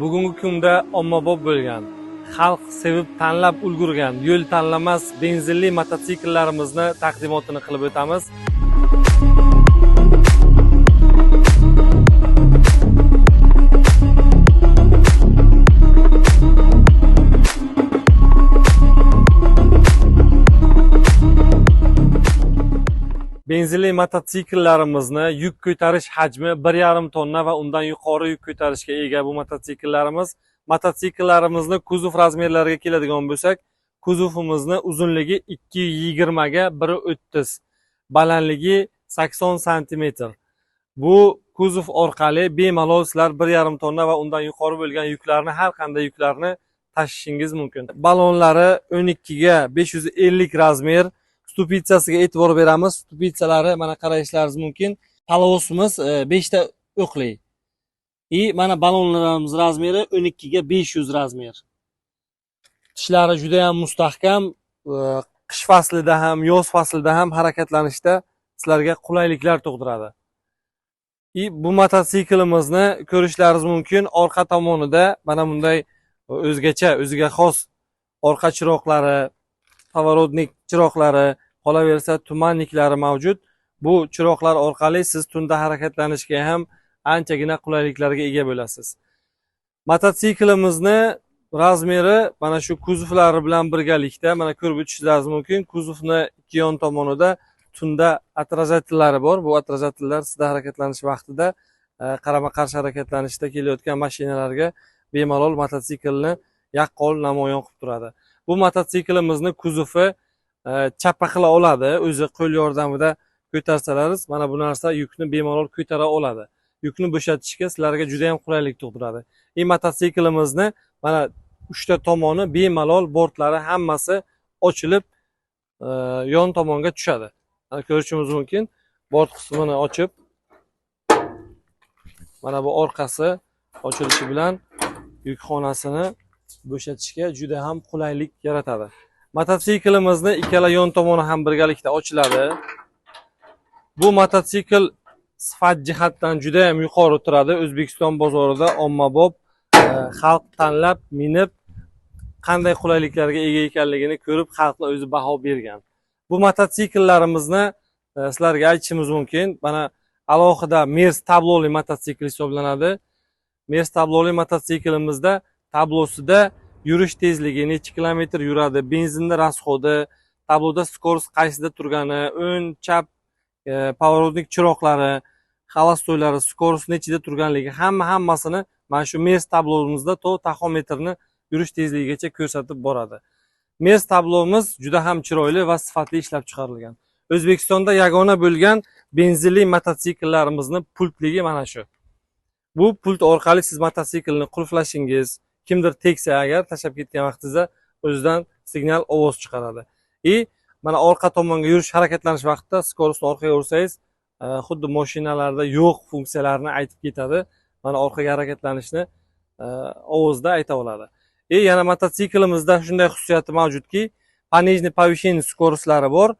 bugungi kunda ommabop bo'lgan xalq sevib tanlab ulgurgan yo'l tanlamas benzinli mototsikllarimizni taqdimotini qilib o'tamiz. Benzinli mototsikllarimizni yuk ko'tarish hajmi bir yarim tonna va undan yuqori yuk ko'tarishga ega bu mototsikllarimiz. Mototsikllarimizni kuzov razmerlariga keladigan bo'lsak kuzovimizni uzunligi ikki yigirmaga bir o'ttiz balandligi sakson santimetr. Bu kuzov orqali bemalol sizlar bir yarim tonna va undan yuqori bo'lgan yuklarni har qanday yuklarni tashishingiz mumkin. Balonlari o'n ikkiga besh yuz ellik razmer stupitsasiga e'tibor beramiz. Stupitsalari mana qarashlaringiz mumkin. Palovosimiz e, beshta o'qli. И mana ballonlarimiz razmeri o'n ikkiga besh yuz razmer. Tishlari judayam mustahkam e, qish faslida ham yoz faslida ham harakatlanishda sizlarga qulayliklar tug'diradi. И bu mototsiklimizni ko'rishlaringiz mumkin. Orqa tomonida mana bunday e, o'zgacha o'ziga xos orqa chiroqlari поворотник chiroqlari qolaversa tumanniklari mavjud. Bu chiroqlar orqali siz tunda harakatlanishga ham anchagina qulayliklarga ega bo'lasiz. Mototsiklimizni razmeri mana shu kuzovlari bilan birgalikda mana ko'rib o'tishingiz mumkin kuzovni ikki yon tomonida tunda отражательlari bor. Bu отражательlar sizda harakatlanish vaqtida e, qarama qarshi harakatlanishda kelayotgan mashinalarga bemalol mototsiklni yaqqol namoyon qilib turadi. Bu mototsiklimizni kuzovi e, chappa qila oladi. O'zi qo'l yordamida ko'tarsalaringiz mana bu narsa yukni bemalol ko'tara oladi. Yukni bo'shatishga sizlarga juda yam qulaylik tug'diradi. И mototsiklimizni mana uchta tomoni bemalol bortlari hammasi ochilib e, yon tomonga tushadi. Mana ko'rishimiz mumkin. Bort qismini ochib mana bu orqasi ochilishi bilan yukxonasini bo'shatishga juda ham qulaylik yaratadi. Mototsiklimizni ikkala yon tomoni ham birgalikda ochiladi. Bu mototsikl sifat jihatdan juda ham yuqori turadi. O'zbekiston bozorida ommabop e, xalq tanlab minib qanday qulayliklarga ega ekanligini ko'rib xalqni o'zi baho bergan. Bu mototsikllarimizni e, sizlarga aytishimiz mumkin. Mana alohida mers tabloli mototsikl hisoblanadi. Mers tabloli mototsiklimizda tablosida yurish tezligi necha kilometr yuradi benzinni расходi tabloda skorost qaysida turgani o'ng chap e, поворотник chiroqlari xolostoylari skorost nechida turganligi hamma hammasini mana shu mers tablomizda to taxometrni yurish tezligigacha ko'rsatib boradi. Mers tablomiz juda ham chiroyli va sifatli ishlab chiqarilgan. O'zbekistonda yagona bo'lgan benzinli mototsikllarimizni pultligi mana shu. Bu pult orqali siz mototsiklni qulflashingiz kimdir tegsa agar tashlab ketgan vaqtingizda o'zidan signal ovoz chiqaradi. И mana orqa tomonga yurish harakatlanish vaqtida скоростьni orqaga ursangiz e, xuddi moshinalarda yo'q funksiyalarni aytib ketadi. Mana orqaga harakatlanishni e, ovozda ayta oladi. И yana mototsiklimizda shunday xususiyati mavjudki понижный повышение скоростьlari bor.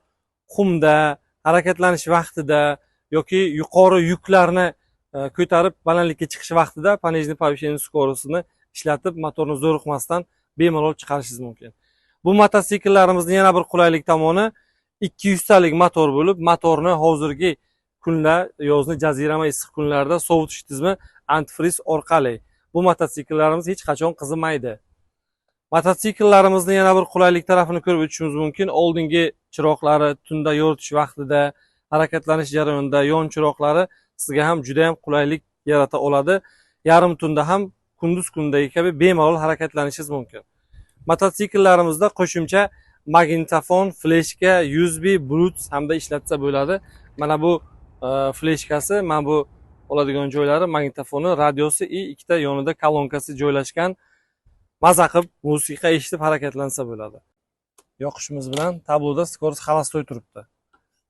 Qumda harakatlanish vaqtida yoki yuqori yuklarni e, ko'tarib balandlikka chiqish vaqtida понижный повышение скоростini ishlatib motorni zo'riqmasdan bemalol chiqarishingiz mumkin. Bu mototsikllarimizni yana bir qulaylik tomoni ikki yuztalik motor bo'lib motorni hozirgi kunlar yozni jazirama issiq kunlarda sovutish tizimi antifriz orqali. Bu mototsikllarimiz hech qachon qizimaydi mototsikllarimizni yana bir qulaylik tarafini ko'rib o'tishimiz mumkin. Oldingi chiroqlari tunda yoritish vaqtida harakatlanish jarayonida yon chiroqlari sizga ham juda yam qulaylik yarata oladi. Yarim tunda ham kunduz kundagi kabi bemalol harakatlanishingiz mumkin. Mototsiklarimizda qo'shimcha magnitofon fleshka usb bluetooth hamda ishlatsa bo'ladi. Mana bu e, fleshkasi mana bu oladigan joylari magnitofoni radiosi и ikkita yonida kolonkasi joylashgan maza qilib musiqa eshitib harakatlansa bo'ladi. Yoqishimiz bilan tabloda skorost xolastoy turibdi.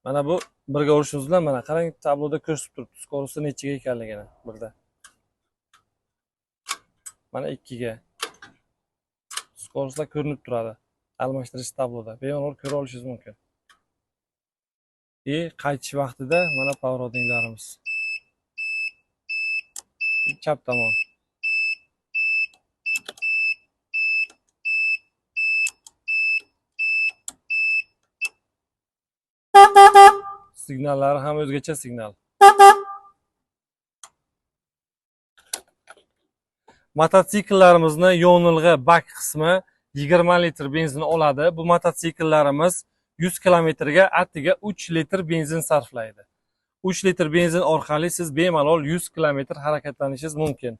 Mana bu birga urishimiz bilan mana qarang tabloda ko'rsatib turibdi. Skorosti nechiga ekanligini birda. mana ikkiga. Skorostlar ko'rinib turadi. Almashtirish tabloda. Bemalol ko'ra olishingiz mumkin. И qaytish vaqtida mana pоворотникlarimiz chap tomon. Signallari ham o'zgacha signal. Mototsikllarimizni yonilg'i bak qismi 20 litr benzin oladi. Bu mototsikllarimiz 100 kilometrga attiga 3 litr benzin sarflaydi. 3 litr benzin orqali siz bemalol 100 kilometr harakatlanishingiz mumkin.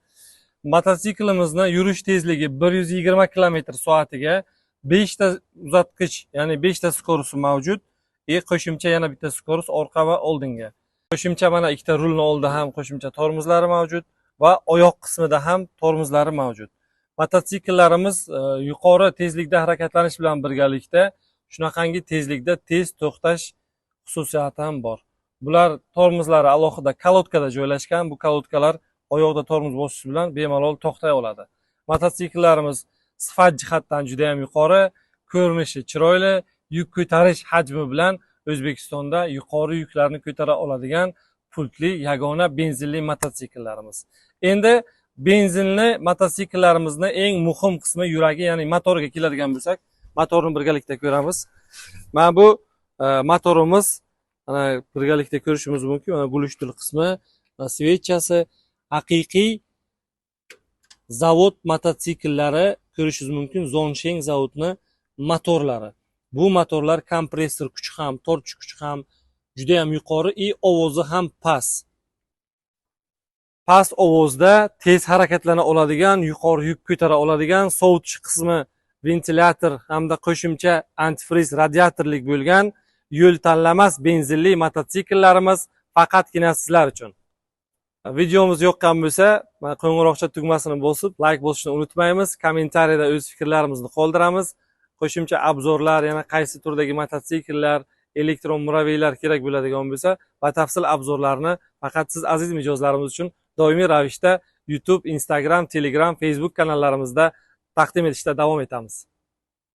Mototsiklimizni yurish tezligi 120 kilometr soatiga 5 ta uzatgich, ya'ni 5 ta skorusi mavjud. и qo'shimcha yana bitta skorus orqa va oldinga. Qo'shimcha mana ikkita rulni oldida ham qo'shimcha tormozlari mavjud va oyoq qismida ham tormozlari mavjud. Mototsikllarimiz e, yuqori tezlikda harakatlanish bilan birgalikda shunaqangi tezlikda tez to'xtash xususiyati ham bor. Bular tormozlari alohida kalotkada joylashgan. Bu kalotkalar oyoqda tormoz bosish bilan bemalol to'xtay oladi. Mototsikllarimiz sifat jihatdan juda ham yuqori, ko'rinishi chiroyli, yuk ko'tarish hajmi bilan O'zbekistonda yuqori yuklarni ko'tara oladigan pultli yagona benzinli mototsikllarimiz. Endi benzinli mototsikllarimizni eng muhim qismi yuragi, ya'ni motoriga keladigan bo'lsak, motorni birgalikda ko'ramiz. Mana bu e, motorimiz mana birgalikda ko'rishimiz mumkin. Mana gulishtul qismi, e, svechasi haqiqiy zavod mototsikllari ko'rishingiz mumkin. Zonsheng zavodni motorlari. Bu motorlar kompressor kuchi ham, tortish kuchi ham juda ham yuqori и ovozi ham past. Past ovozda tez harakatlana oladigan, yuqori yuk ko'tara oladigan, sovutish qismi ventilyator hamda qo'shimcha antifriz radiatorlik bo'lgan yo'l tanlamas benzinli mototsikllarimiz faqatgina sizlar uchun. Videomiz yoqqan bo'lsa, mana qo'ng'iroqcha tugmasini bosib, layk bosishni unutmaymiz. Kommentariyada o'z fikrlarimizni qoldiramiz. Qo'shimcha obzorlar, yana qaysi turdagi mototsikllar, elektron murabbiylar kerak bo'ladigan bo'lsa, batafsil obzorlarni faqat siz aziz mijozlarimiz uchun doimiy ravishda YouTube, Instagram, Telegram, Facebook kanallarimizda taqdim etishda davom etamiz.